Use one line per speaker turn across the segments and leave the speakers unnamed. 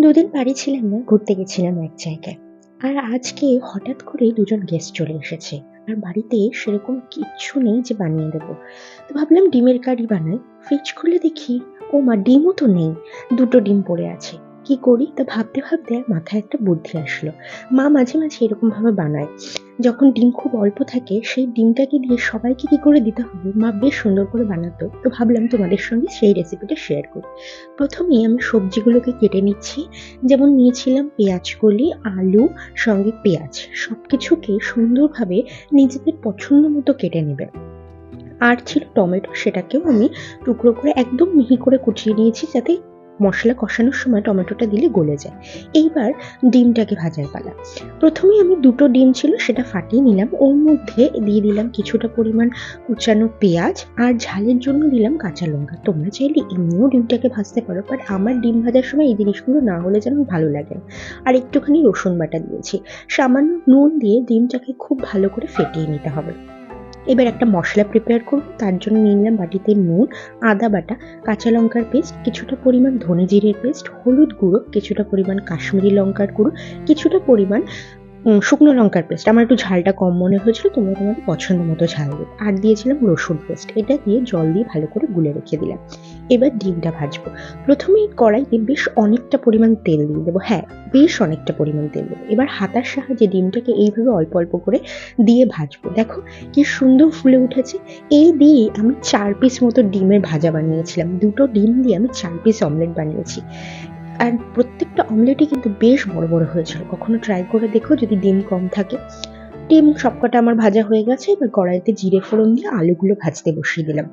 দুদিন বাড়ি ছিলাম না, ঘুরতে গেছিলাম এক জায়গায়। আর আজকে হঠাৎ করে দুজন গেস্ট চলে এসেছে। আর বাড়িতে সেরকম কিচ্ছু নেই যে বানিয়ে দেবো। তো ভাবলাম ডিমের কারি বানাই। ফ্রিজ খুলে দেখি ও মা ডিমও তো নেই। দুটো ডিম পড়ে আছে। কি করি? তা ভাবতে ভাবতে মাথায় একটা বুদ্ধি আসলো। মা মাঝে মাঝে এরকম ভাবে বানায়। যখন ডিম খুব অল্প থাকে, সেই ডিমটাকে দিয়ে সবাইকে কি করে দিতে হবে? মা বেশ সুন্দর করে বানাতো। তো ভাবলাম তোমাদের সঙ্গে সেই রেসিপিটা শেয়ার করি। প্রথমেই আমি সবজিগুলোকে কেটে নিচ্ছি। যেমন নিয়েছিলাম পেঁয়াজ কলি, আলু, সঙ্গে পেঁয়াজ। সব কিছুকে সুন্দরভাবে নিজেদের পছন্দ মতো কেটে নেবে। আর ছিল টমেটো, সেটাকেও আমি টুকরো করে একদম মিহি করে কুচিয়ে নিয়েছি যাতে মশলা কষানোর সময় টমেটোটা দিলে গলে যায়। এইবার ডিমটাকে ভাজার পালা। প্রথমে আমি দুটো ডিম ছিল, সেটা ফাটিয়ে নিলাম। ওর মধ্যে দিয়ে দিলাম কিছুটা পরিমাণ কুচানো পেঁয়াজ আর ঝালের জন্য দিলাম কাঁচা লঙ্কা। তোমরা চাইলে এমনিও ডিমটাকে ভাজতে পারো বাট আমার ডিম ভাজার সময় এই জিনিসগুলো না হলে যেন ভালো লাগে। আর একটুখানি রসুন বাটা দিয়েছি। সামান্য নুন দিয়ে ডিমটাকে খুব ভালো করে ফেটিয়ে নিতে হবে। এবার একটা মশলা প্রিপেয়ার করব, তার জন্য নিয়ে নিলাম বাটিতে নুন, আদা বাটা, কাঁচা লঙ্কার পেস্ট কিছুটা পরিমাণ ধনে জিরের পেস্ট হলুদ গুঁড়ো, কিছুটা পরিমাণ কাশ্মীরি লঙ্কার গুঁড়ো, কিছুটা পরিমাণ শুকনো লঙ্কার পেস্ট আমার একটু ঝালটা কম মনে হয়েছিল, তোমরা তোমাদের পছন্দ মতো ঝাল দেবে আর দিয়েছিলাম রসুন পেস্ট এটা দিয়ে জল দিয়ে ভালো করে গুলে রেখে দিলাম। এবার ডিমটা ভাজবো। প্রথমে কড়াইতে বেশ অনেকটা পরিমাণ তেল দিয়ে দেবো। হ্যাঁ বেশ অনেকটা পরিমাণ তেল দেবো। এবার হাতার সাহায্যে ডিমটাকে এইভাবে অল্প অল্প করে দিয়ে ভাজবো। দেখো কি সুন্দর ফুলে উঠেছে। এই দিয়ে আমি চার পিস মতো ডিমের ভাজা বানিয়েছিলাম। দুটো ডিম দিয়ে আমি চার পিস অমলেট বানিয়েছি। আর প্রত্যেকটা অমলেটই কিন্তু বেশ বড় বড় হয়েছিল। কখনো ট্রাই করে দেখো যদি ডিম কম থাকে। ডিম সবকটা আমার ভাজা হয়ে গেছে। এবার কড়াইতে জিরে ফোড়ন দিয়ে আলুগুলো ভাজতে বসিয়ে দিলাম।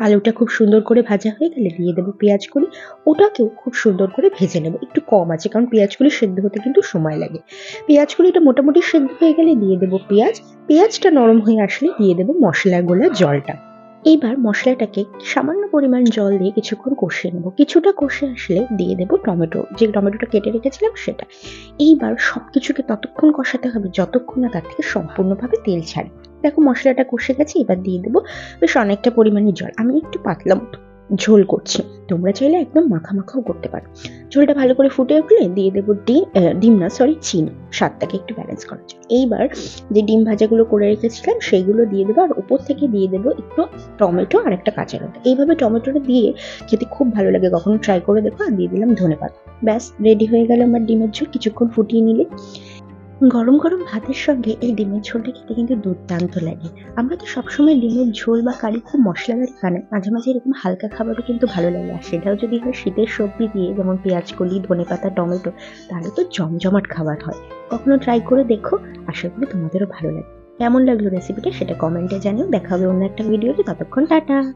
আলুটা খুব সুন্দর করে ভাজা হয়ে গেলে দিয়ে দেবো পেঁয়াজ কলি ওটাকেও খুব সুন্দর করে ভেজে নেব। একটু কম আছে, কারণ পেঁয়াজ কলি সেদ্ধ হতে কিন্তু সময় লাগে। পেঁয়াজ কলিটা মোটামুটি সেদ্ধ হয়ে গেলে দিয়ে দেবো পেঁয়াজ। পেঁয়াজটা নরম হয়ে আসলে দিয়ে দেবো মশলা গোলা জলটা। এইবার মশলাটাকে সামান্য পরিমাণ জল দিয়ে কিছুক্ষণ কষিয়ে নেব। কিছুটা কষে আসলে দিয়ে দেবো টমেটো। যে টমেটোটা কেটে রেখেছিলাম সেটা। এইবার সব কিছুকে ততক্ষণ কষাতে হবে। যতক্ষণ না তার থেকে সম্পূর্ণভাবে তেল ছাড়ে দেখো মশলাটা কষে গেছে, এবার দিয়ে দেবো বেশ অনেকটা পরিমাণে জল। আমি একটু পাতলা মতো ঝোল করছি। তোমরা চাইলে একদম মাখা মাখাও করতে পারো। ঝোলটা ভালো করে ফুটে উঠলে দিয়ে দেবো ডিম ডিম না সরি চিনি। স্বাদটাকে একটু ব্যালেন্স করার জন্য। এইবার যে ডিম ভাজাগুলো করে রেখেছিলাম, সেইগুলো দিয়ে দেবো। আর উপর থেকে দিয়ে দেবো একটু টমেটো আর একটা কাঁচা লঙ্কা। এইভাবে টমেটোটা দিয়ে খেতে খুব ভালো লাগে। কখনো ট্রাই করে দেখো। আর দিয়ে দিলাম ধনে পাতা ব্যাস রেডি হয়ে গেল আমার ডিমের ঝোল। কিছুক্ষণ ফুটিয়ে নিলে। গরম গরম ভাতের সঙ্গে এই ডিমের ঝোলটা খেতে কিন্তু দুর্দান্ত লাগে। আমরা তো সবসময় ডিমের ঝোল বা কারি খুব মশলাদার খানা, মাঝে মাঝে এরকম হালকা খাবারও কিন্তু ভালো লাগে। আর সেটাও যদি হয় শীতের সবজি দিয়ে, যেমন পেঁয়াজ কলি, ধনে পাতা, টমেটো, তাহলে তো জমজমাট খাবার হয়। কখনো ট্রাই করে দেখো, আশা করি তোমাদেরও ভালো লাগে কেমন লাগল রেসিপিটা সেটা কমেন্টে জানিও। দেখা হবে অন্য একটা ভিডিওতে ততক্ষণ টাটা!